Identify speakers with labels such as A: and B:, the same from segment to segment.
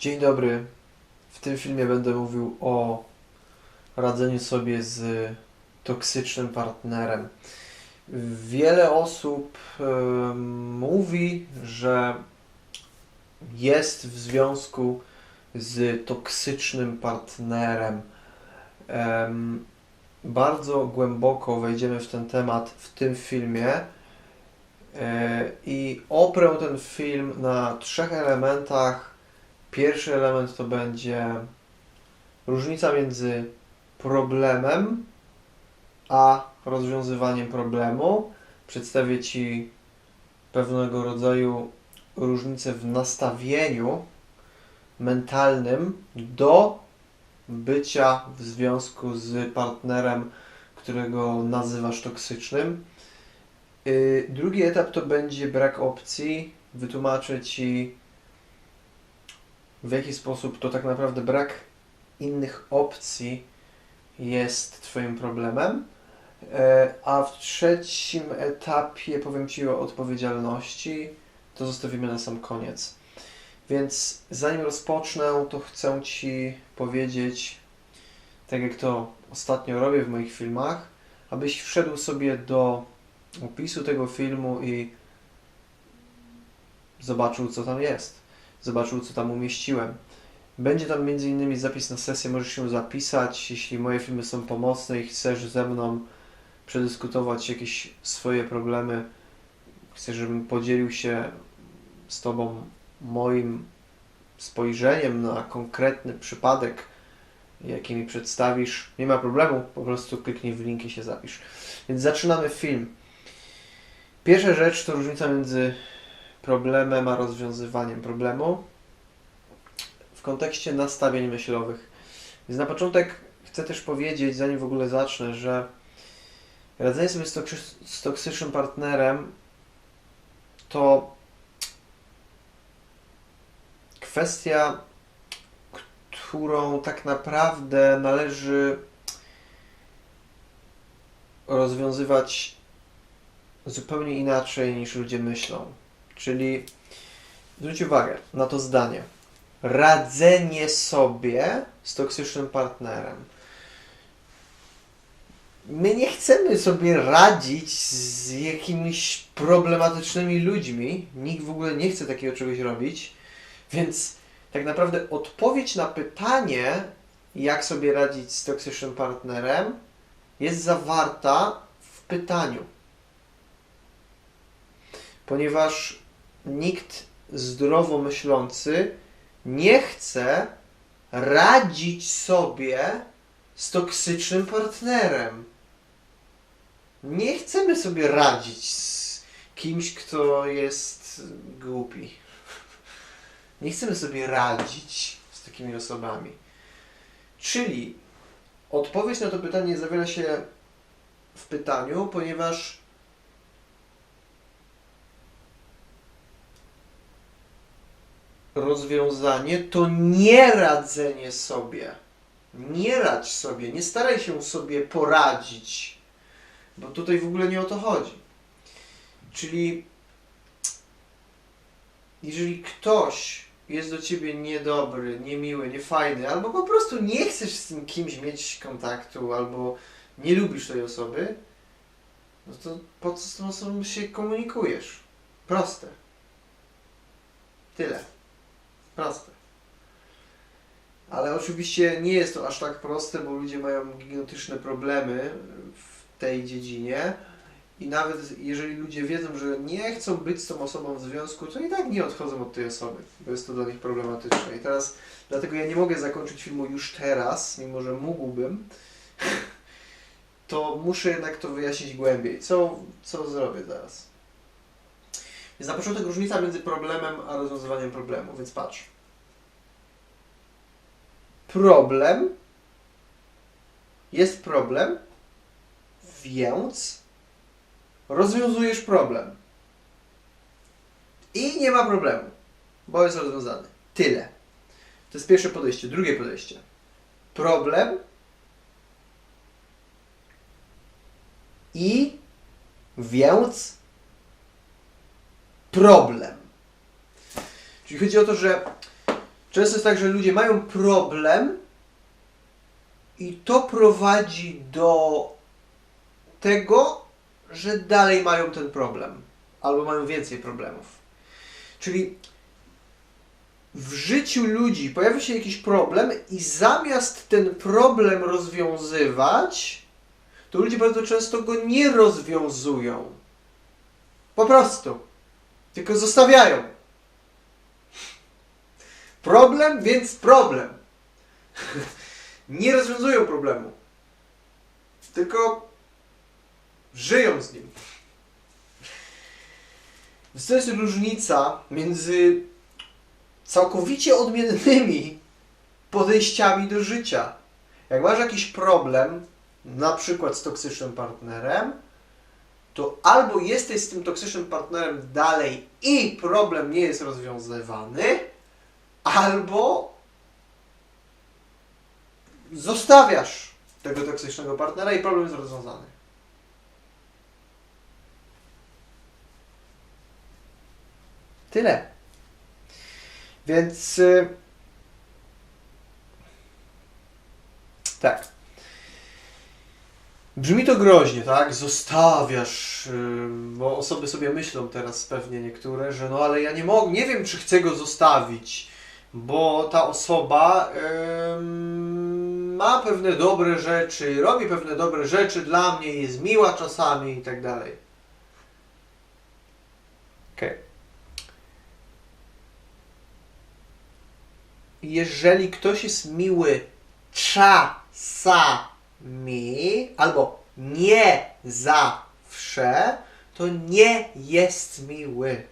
A: Dzień dobry. W tym filmie będę mówił o radzeniu sobie z toksycznym partnerem. Wiele osób em, mówi, że jest w związku z toksycznym partnerem. Em, bardzo głęboko wejdziemy w ten temat w tym filmie e, i oprę ten film na trzech elementach. Pierwszy element to będzie różnica między problemem a rozwiązywaniem problemu. Przedstawię Ci pewnego rodzaju różnicę w nastawieniu mentalnym do bycia w związku z partnerem, którego nazywasz toksycznym. Yy, Drugi etap to będzie brak opcji. Wytłumaczę Ci, w jaki sposób to tak naprawdę brak innych opcji jest Twoim problemem. E, A w trzecim etapie powiem Ci o odpowiedzialności. To zostawimy na sam koniec. Więc zanim rozpocznę, to chcę Ci powiedzieć, tak jak to ostatnio robię w moich filmach, abyś wszedł sobie do opisu tego filmu i zobaczył, co tam jest. Zobaczył, co tam umieściłem. Będzie tam m.in. zapis na sesję, możesz się zapisać, jeśli moje filmy są pomocne i chcesz ze mną przedyskutować jakieś swoje problemy, chcesz, żebym podzielił się z Tobą moim spojrzeniem na konkretny przypadek, jaki mi przedstawisz, nie ma problemu, po prostu kliknij w link i się zapisz. Więc zaczynamy film. Pierwsza rzecz to różnica między problemem a rozwiązywaniem problemu w kontekście nastawień myślowych. Więc na początek chcę też powiedzieć, zanim w ogóle zacznę, że radzenie sobie z, toksy- z toksycznym partnerem to kwestia, którą tak naprawdę należy rozwiązywać zupełnie inaczej niż ludzie myślą. Czyli zwróć uwagę na to zdanie. Radzenie sobie z toksycznym partnerem. My nie chcemy sobie radzić z jakimiś problematycznymi ludźmi. Nikt w ogóle nie chce takiego czegoś robić. Więc tak naprawdę odpowiedź na pytanie, jak sobie radzić z toksycznym partnerem, jest zawarta w pytaniu. Ponieważ nikt zdrowo myślący nie chce radzić sobie z toksycznym partnerem. Nie chcemy sobie radzić z kimś, kto jest głupi. Nie chcemy sobie radzić z takimi osobami. Czyli odpowiedź na to pytanie zawiera się w pytaniu, ponieważ rozwiązanie to nie radzenie sobie. Nie radź sobie, nie staraj się sobie poradzić, bo tutaj w ogóle nie o to chodzi. Czyli jeżeli ktoś jest do ciebie niedobry, niemiły, niefajny, albo po prostu nie chcesz z tym kimś mieć kontaktu, albo nie lubisz tej osoby, no to po co z tą osobą się komunikujesz? Proste. Tyle. Proste. Ale oczywiście nie jest to aż tak proste, bo ludzie mają gigantyczne problemy w tej dziedzinie. I nawet jeżeli ludzie wiedzą, że nie chcą być z tą osobą w związku, to i tak nie odchodzą od tej osoby, bo jest to dla nich problematyczne. I teraz, dlatego ja nie mogę zakończyć filmu już teraz, mimo że mógłbym, to muszę jednak to wyjaśnić głębiej. Co, co zrobię zaraz? Więc na początek różnica między problemem a rozwiązywaniem problemu, więc patrz. Problem jest problem, więc rozwiązujesz problem. I nie ma problemu, bo jest rozwiązany. Tyle. To jest pierwsze podejście. Drugie podejście. Problem i więc problem. Czyli chodzi o to, że Często jest tak, że ludzie mają problem i to prowadzi do tego, że dalej mają ten problem. Albo mają więcej problemów. Czyli w życiu ludzi pojawia się jakiś problem i zamiast ten problem rozwiązywać, to ludzie bardzo często go nie rozwiązują. Po prostu. Tylko zostawiają. Problem, więc problem. nie rozwiązują problemu. Tylko żyją z nim. Więc to jest różnica między całkowicie odmiennymi podejściami do życia. Jak masz jakiś problem, na przykład z toksycznym partnerem, to albo jesteś z tym toksycznym partnerem dalej i problem nie jest rozwiązywany, albo zostawiasz tego toksycznego partnera i problem jest rozwiązany. Tyle. Więc y, tak. Brzmi to groźnie, tak? Zostawiasz, y, bo osoby sobie myślą teraz pewnie niektóre, że no ale ja nie mogę, nie wiem czy chcę go zostawić, bo ta osoba ym, ma pewne dobre rzeczy, robi pewne dobre rzeczy dla mnie, jest miła czasami i tak dalej. Okej. jeżeli ktoś jest miły czasami albo nie zawsze, to nie jest miły.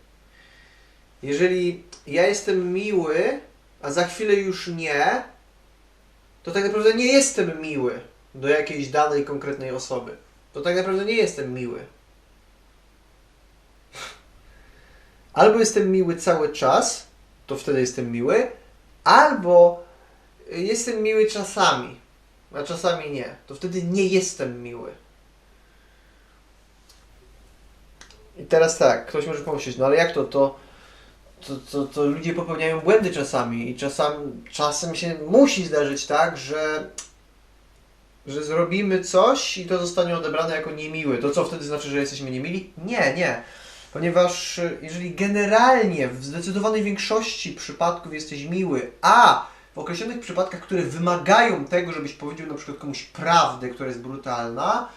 A: Jeżeli ja jestem miły, a za chwilę już nie, to tak naprawdę nie jestem miły do jakiejś danej konkretnej osoby. To tak naprawdę nie jestem miły. Albo jestem miły cały czas, to wtedy jestem miły, albo jestem miły czasami, a czasami nie. To wtedy nie jestem miły. I teraz tak, ktoś może pomyśleć, no ale jak to, to, to, to, to ludzie popełniają błędy czasami i czasami, czasem się musi zdarzyć tak, że, że zrobimy coś i to zostanie odebrane jako niemiłe. To co wtedy znaczy, że jesteśmy niemili? Nie, nie. Ponieważ y, jeżeli generalnie w zdecydowanej większości przypadków jesteś miły, a w określonych przypadkach, które wymagają tego, żebyś powiedział na przykład komuś prawdę, która jest brutalna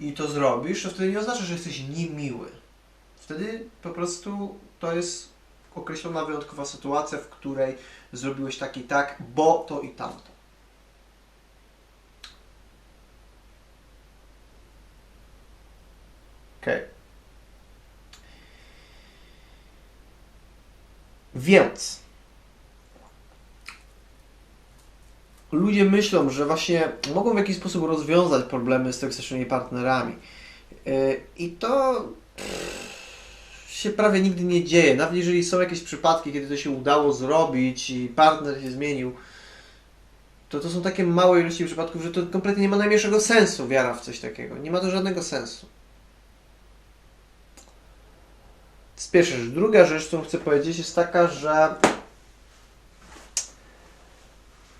A: i to zrobisz, to wtedy nie oznacza, że jesteś niemiły. Wtedy po prostu to jest określona wyjątkowa sytuacja, w której zrobiłeś tak i tak, bo to i tamto. Okej. Więc ludzie myślą, że właśnie mogą w jakiś sposób rozwiązać problemy z toksycznymi partnerami. Yy, I to pff, się prawie nigdy nie dzieje. Nawet jeżeli są jakieś przypadki, kiedy to się udało zrobić i partner się zmienił, to to są takie małe ilości przypadków, że to kompletnie nie ma najmniejszego sensu wiara w coś takiego. Nie ma to żadnego sensu. To rzecz. Druga rzecz, którą chcę powiedzieć, jest taka, że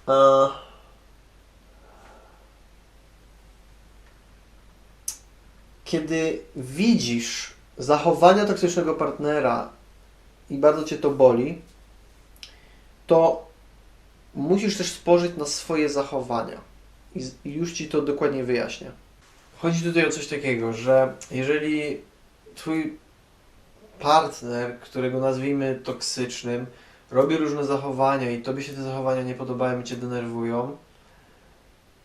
A: e, kiedy widzisz zachowania toksycznego partnera i bardzo cię to boli, to musisz też spojrzeć na swoje zachowania. I już ci to dokładnie wyjaśnię. Chodzi tutaj o coś takiego, że jeżeli twój partner, którego nazwijmy toksycznym, robi różne zachowania i tobie się te zachowania nie podobają i cię denerwują,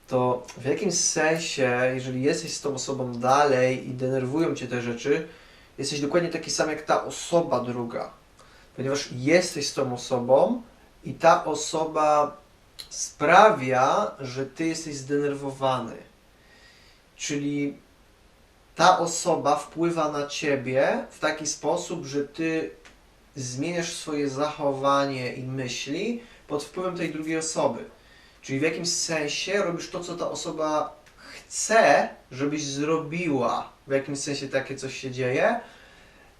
A: to w jakimś sensie, jeżeli jesteś z tą osobą dalej i denerwują cię te rzeczy, jesteś dokładnie taki sam jak ta osoba druga. Ponieważ jesteś z tą osobą i ta osoba sprawia, że ty jesteś zdenerwowany. Czyli ta osoba wpływa na ciebie w taki sposób, że ty zmieniasz swoje zachowanie i myśli pod wpływem tej drugiej osoby. Czyli w jakimś sensie robisz to, co ta osoba chce, żebyś zrobiła. W jakimś sensie takie coś się dzieje.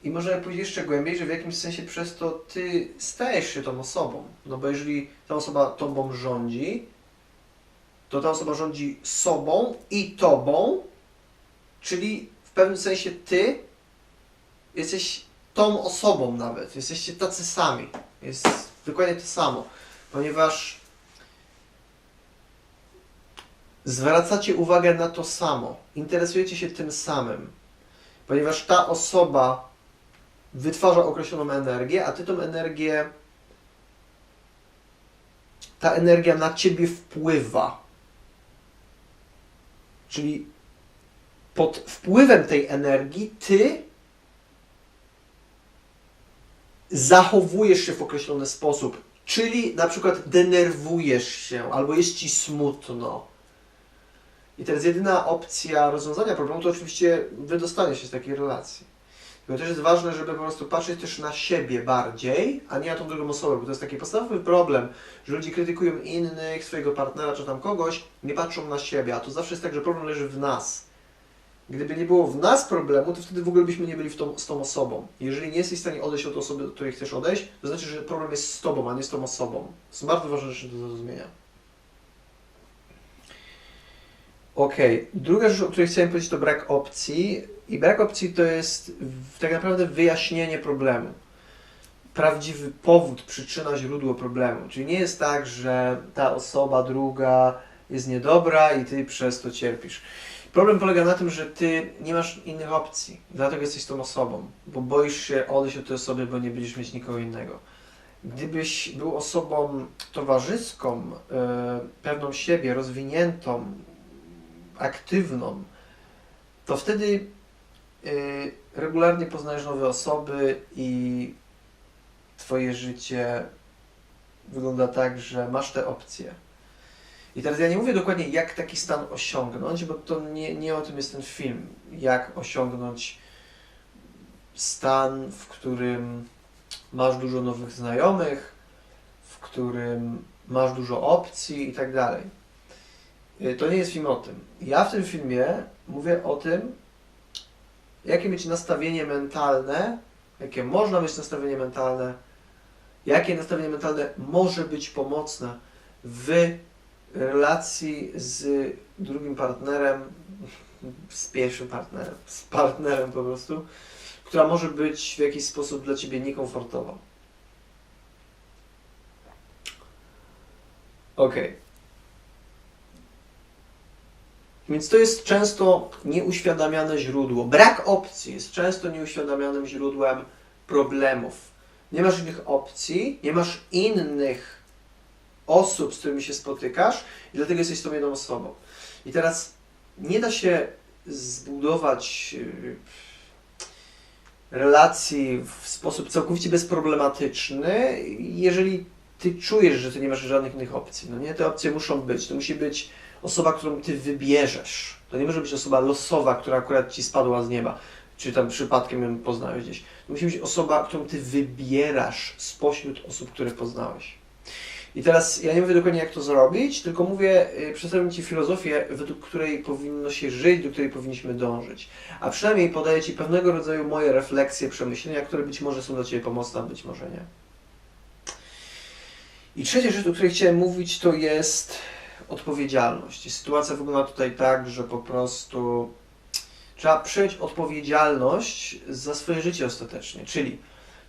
A: I możemy pójść jeszcze głębiej, że w jakimś sensie przez to ty stajesz się tą osobą. No bo jeżeli ta osoba tobą rządzi, to ta osoba rządzi sobą i tobą, czyli w pewnym sensie ty jesteś tą osobą nawet. Jesteście tacy sami. Jest dokładnie to samo. Ponieważ zwracacie uwagę na to samo. Interesujecie się tym samym. Ponieważ ta osoba wytwarza określoną energię, a ty tą energię ta energia na ciebie wpływa. Czyli pod wpływem tej energii ty zachowujesz się w określony sposób. Czyli na przykład denerwujesz się albo jest ci smutno. I teraz jedyna opcja rozwiązania problemu to oczywiście wydostanie się z takiej relacji. Tylko też jest ważne, żeby po prostu patrzeć też na siebie bardziej, a nie na tą drugą osobę, bo to jest taki podstawowy problem, że ludzie krytykują innych, swojego partnera czy tam kogoś, nie patrzą na siebie, a to zawsze jest tak, że problem leży w nas. Gdyby nie było w nas problemu, to wtedy w ogóle byśmy nie byli w tą, z tą osobą. Jeżeli nie jesteś w stanie odejść od osoby, do której chcesz odejść, to znaczy, że problem jest z tobą, a nie z tą osobą. To są bardzo ważne rzeczy do zrozumienia. Okej, druga rzecz, o której chciałem powiedzieć, to brak opcji. I brak opcji to jest tak naprawdę wyjaśnienie problemu. Prawdziwy powód, przyczyna, źródło problemu. Czyli nie jest tak, że ta osoba druga jest niedobra i ty przez to cierpisz. Problem polega na tym, że ty nie masz innych opcji, dlatego jesteś tą osobą, bo boisz się odejść od tej osoby, bo nie będziesz mieć nikogo innego. Gdybyś był osobą towarzyską, e, pewną siebie, rozwiniętą, aktywną, to wtedy y, regularnie poznajesz nowe osoby i twoje życie wygląda tak, że masz te opcje. I teraz ja nie mówię dokładnie, jak taki stan osiągnąć, bo to nie, nie o tym jest ten film. Jak osiągnąć stan, w którym masz dużo nowych znajomych, w którym masz dużo opcji i tak dalej. Y, To nie jest film o tym. Ja w tym filmie mówię o tym, jakie mieć nastawienie mentalne, jakie można mieć nastawienie mentalne, jakie nastawienie mentalne może być pomocne w relacji z drugim partnerem, z pierwszym partnerem, z partnerem po prostu, która może być w jakiś sposób dla Ciebie niekomfortowa. Okej. Więc to jest często nieuświadamiane źródło. Brak opcji jest często nieuświadamianym źródłem problemów. Nie masz innych opcji, nie masz innych osób, z którymi się spotykasz i dlatego jesteś tą jedną osobą. I teraz nie da się zbudować yy, relacji w sposób całkowicie bezproblematyczny, jeżeli ty czujesz, że ty nie masz żadnych innych opcji. No nie, te opcje muszą być. To musi być osoba, którą ty wybierzesz. To nie może być osoba losowa, która akurat ci spadła z nieba, czy tam przypadkiem ją poznałeś gdzieś. To musi być osoba, którą ty wybierasz spośród osób, które poznałeś. I teraz ja nie mówię dokładnie, jak to zrobić, tylko mówię, yy, przedstawiam Ci filozofię, według której powinno się żyć, do której powinniśmy dążyć. A przynajmniej podaję Ci pewnego rodzaju moje refleksje, przemyślenia, które być może są dla Ciebie pomocne, a być może nie. I trzecia rzecz, o której chciałem mówić, to jest odpowiedzialność. I sytuacja wygląda tutaj tak, że po prostu trzeba przyjąć odpowiedzialność za swoje życie ostatecznie. Czyli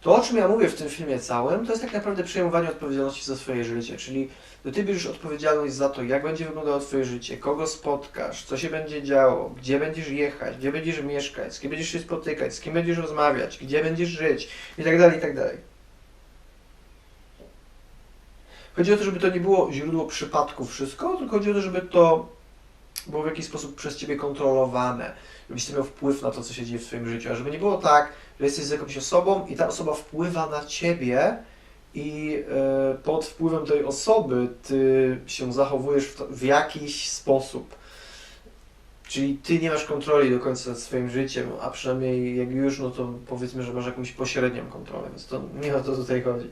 A: to, o czym ja mówię w tym filmie całym, to jest tak naprawdę przejmowanie odpowiedzialności za swoje życie. Czyli to ty bierzesz odpowiedzialność za to, jak będzie wyglądało twoje życie, kogo spotkasz, co się będzie działo, gdzie będziesz jechać, gdzie będziesz mieszkać, z kim będziesz się spotykać, z kim będziesz rozmawiać, gdzie będziesz żyć i tak dalej, i tak dalej. Chodzi o to, żeby to nie było źródło przypadku wszystko, tylko chodzi o to, żeby to było w jakiś sposób przez Ciebie kontrolowane, żebyś miał wpływ na to, co się dzieje w Twoim życiu, a żeby nie było tak, że jesteś z jakąś osobą i ta osoba wpływa na Ciebie i e, pod wpływem tej osoby Ty się zachowujesz w, to, w jakiś sposób. Czyli Ty nie masz kontroli do końca nad swoim życiem, a przynajmniej jak już, no to powiedzmy, że masz jakąś pośrednią kontrolę, więc to nie o to tutaj chodzi.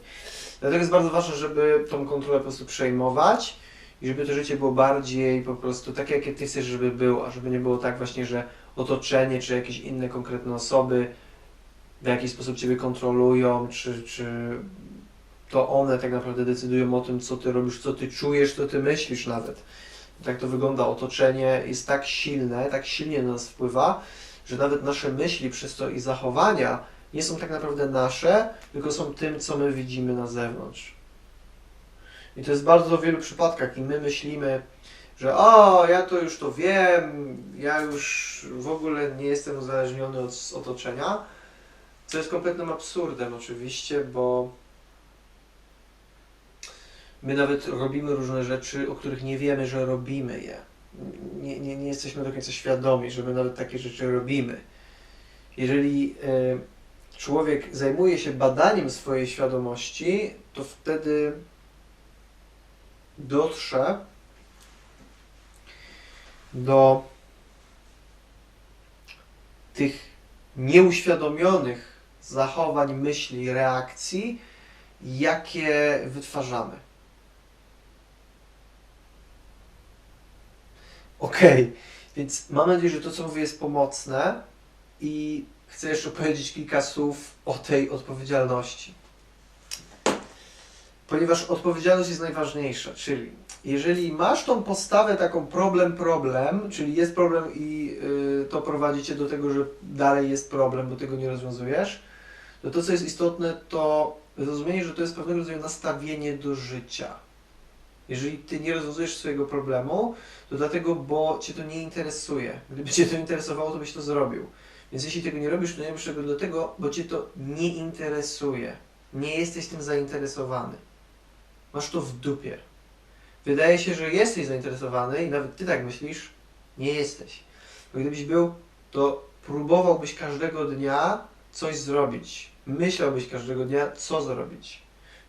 A: Dlatego jest bardzo ważne, żeby tą kontrolę po prostu przejmować i żeby to życie było bardziej po prostu takie, jakie Ty chcesz, żeby było, a żeby nie było tak właśnie, że otoczenie czy jakieś inne konkretne osoby w jaki sposób Ciebie kontrolują, czy, czy to one tak naprawdę decydują o tym, co Ty robisz, co Ty czujesz, co Ty myślisz nawet. Tak to wygląda. Otoczenie jest tak silne, tak silnie na nas wpływa, że nawet nasze myśli przez to i zachowania nie są tak naprawdę nasze, tylko są tym, co my widzimy na zewnątrz. I to jest bardzo w wielu przypadkach i my myślimy, że o, ja to już to wiem, ja już w ogóle nie jestem uzależniony od otoczenia, co jest kompletnym absurdem oczywiście, bo my nawet robimy różne rzeczy, o których nie wiemy, że robimy je. Nie, nie, nie jesteśmy do końca świadomi, że my nawet takie rzeczy robimy. Jeżeli e, człowiek zajmuje się badaniem swojej świadomości, to wtedy dotrze do tych nieuświadomionych zachowań, myśli, reakcji, jakie wytwarzamy. Okej, więc mam nadzieję, że to, co mówię, jest pomocne i chcę jeszcze powiedzieć kilka słów o tej odpowiedzialności. Ponieważ odpowiedzialność jest najważniejsza, czyli jeżeli masz tą postawę taką problem, problem, czyli jest problem i y, to prowadzi cię do tego, że dalej jest problem, bo tego nie rozwiązujesz, to to, co jest istotne, to zrozumienie, że to jest pewnego rodzaju nastawienie do życia. Jeżeli ty nie rozwiązujesz swojego problemu, to dlatego, bo cię to nie interesuje. Gdyby cię to interesowało, to byś to zrobił. Więc jeśli tego nie robisz, to nie robisz tego dlatego, bo cię to nie interesuje. Nie jesteś tym zainteresowany. Masz to w dupie. Wydaje się, że jesteś zainteresowany i nawet ty tak myślisz, nie jesteś. Bo gdybyś był, to próbowałbyś każdego dnia coś zrobić. Myślałbyś każdego dnia, co zrobić.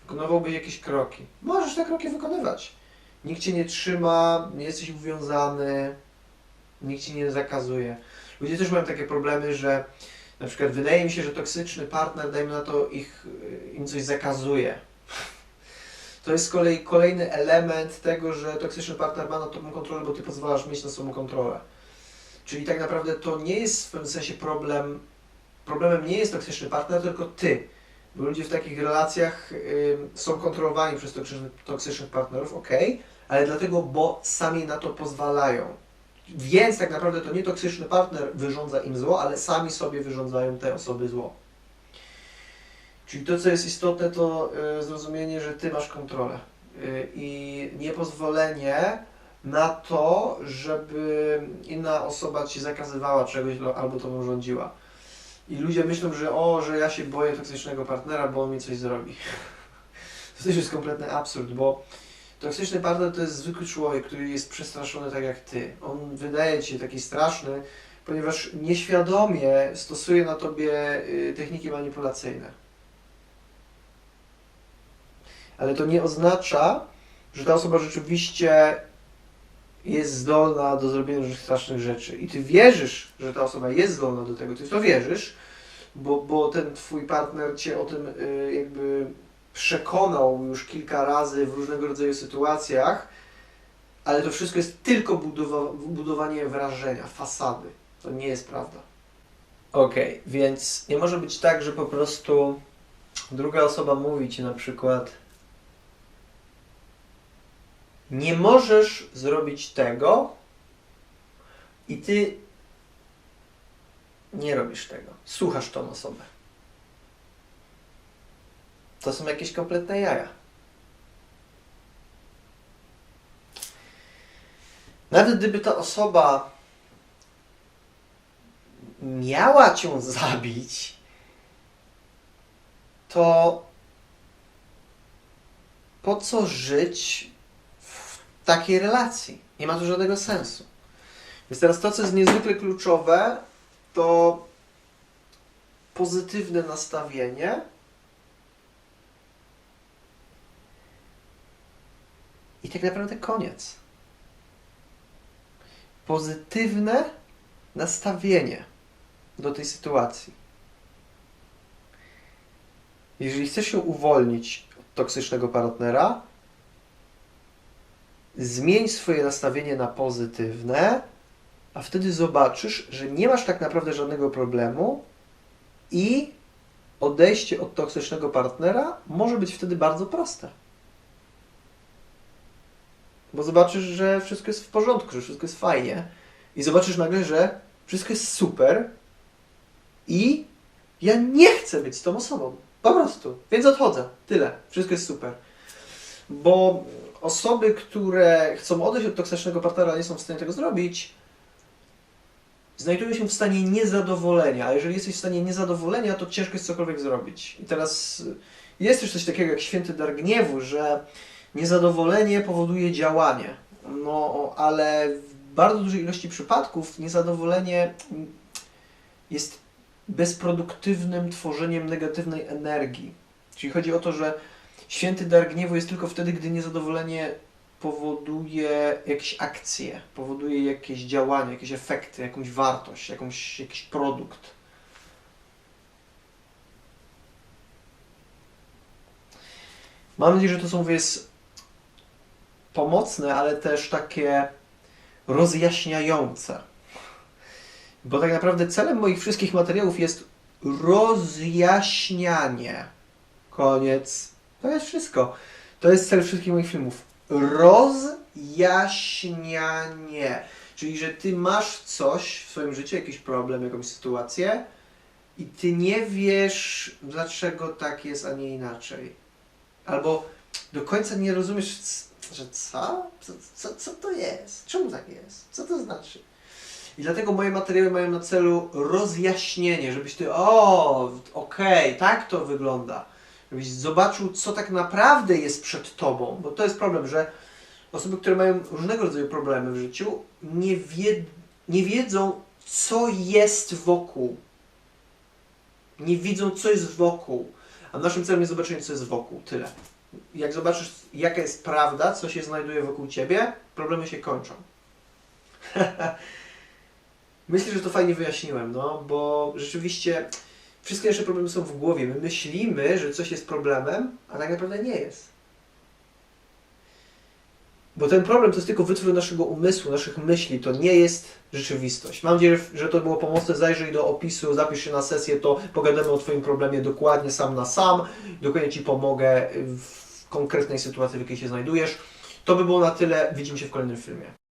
A: Wykonywałbyś jakieś kroki. Możesz te kroki wykonywać. Nikt cię nie trzyma, nie jesteś uwiązany, nikt ci nie zakazuje. Ludzie też mają takie problemy, że na przykład wydaje mi się, że toksyczny partner, dajmy na to, ich, im coś zakazuje. To jest z kolei kolejny element tego, że toksyczny partner ma nad tobą kontrolę, bo ty pozwalasz mieć na sobą kontrolę. Czyli tak naprawdę to nie jest w pewnym sensie problem, problemem nie jest toksyczny partner, tylko ty. Bo ludzie w takich relacjach y, są kontrolowani przez toksycznych, toksycznych partnerów, ok, ale dlatego, bo sami na to pozwalają. Więc tak naprawdę to nie toksyczny partner wyrządza im zło, ale sami sobie wyrządzają te osoby zło. Czyli to, co jest istotne, to y, zrozumienie, że Ty masz kontrolę y, i niepozwolenie na to, żeby inna osoba Ci zakazywała czegoś lo- albo Tobą rządziła. I ludzie myślą, że o, że ja się boję toksycznego partnera, bo on mi coś zrobi. To też jest kompletny absurd, bo toksyczny partner to jest zwykły człowiek, który jest przestraszony tak jak Ty. On wydaje Ci się taki straszny, ponieważ nieświadomie stosuje na Tobie y, techniki manipulacyjne. ale to nie oznacza, że ta osoba rzeczywiście jest zdolna do zrobienia różnych strasznych rzeczy. I ty wierzysz, że ta osoba jest zdolna do tego, ty w to wierzysz, bo, bo ten twój partner cię o tym y, jakby przekonał już kilka razy w różnego rodzaju sytuacjach, ale to wszystko jest tylko budowa budowanie wrażenia, fasady. To nie jest prawda. Okej, więc nie może być tak, że po prostu druga osoba mówi ci na przykład nie możesz zrobić tego i ty nie robisz tego. Słuchasz tą osobę. To są jakieś kompletne jaja. Nawet gdyby ta osoba miała cię zabić, to po co żyć takiej relacji? Nie ma to żadnego sensu. Więc teraz to, co jest niezwykle kluczowe, to pozytywne nastawienie. I tak naprawdę koniec. Pozytywne nastawienie do tej sytuacji. Jeżeli chcesz się uwolnić od toksycznego partnera, zmień swoje nastawienie na pozytywne, a wtedy zobaczysz, że nie masz tak naprawdę żadnego problemu i odejście od toksycznego partnera może być wtedy bardzo proste. Bo zobaczysz, że wszystko jest w porządku, że wszystko jest fajnie i zobaczysz nagle, że wszystko jest super i ja nie chcę być z tą osobą. Po prostu. Więc odchodzę. Tyle. Wszystko jest super. Bo osoby, które chcą odejść od toksycznego partnera, nie są w stanie tego zrobić, znajdują się w stanie niezadowolenia. A jeżeli jesteś w stanie niezadowolenia, to ciężko jest cokolwiek zrobić. I teraz y, jest też coś takiego jak święty dar gniewu, że niezadowolenie powoduje działanie. No, ale w bardzo dużej ilości przypadków niezadowolenie mm, jest bezproduktywnym tworzeniem negatywnej energii. Czyli chodzi o to, że święty dar gniewu jest tylko wtedy, gdy niezadowolenie powoduje jakieś akcje, powoduje jakieś działania, jakieś efekty, jakąś wartość, jakąś, jakiś produkt. Mam nadzieję, że to słowo jest pomocne, ale też takie rozjaśniające. Bo tak naprawdę celem moich wszystkich materiałów jest rozjaśnianie. Koniec. To jest wszystko. To jest cel wszystkich moich filmów. Rozjaśnianie. Czyli, że ty masz coś w swoim życiu, jakiś problem, jakąś sytuację i ty nie wiesz, dlaczego tak jest, a nie inaczej. Albo do końca nie rozumiesz, że co? Co, co, co to jest? Czemu tak jest? Co to znaczy? I dlatego moje materiały mają na celu rozjaśnienie, żebyś ty, o, okej, tak to wygląda. Żebyś zobaczył, co tak naprawdę jest przed tobą. Bo to jest problem, że osoby, które mają różnego rodzaju problemy w życiu, nie, wie, nie wiedzą, co jest wokół. Nie widzą, co jest wokół. A naszym celem jest zobaczenie, co jest wokół. Tyle. Jak zobaczysz, jaka jest prawda, co się znajduje wokół ciebie, problemy się kończą. Myślę, że to fajnie wyjaśniłem, no, bo rzeczywiście wszystkie nasze problemy są w głowie. My myślimy, że coś jest problemem, a tak naprawdę nie jest. Bo ten problem to jest tylko wytwór naszego umysłu, naszych myśli, to nie jest rzeczywistość. Mam nadzieję, że to było pomocne. Zajrzyj do opisu, zapisz się na sesję, to pogadamy o Twoim problemie dokładnie sam na sam. Dokładnie Ci pomogę w konkretnej sytuacji, w jakiej się znajdujesz. To by było na tyle. Widzimy się w kolejnym filmie.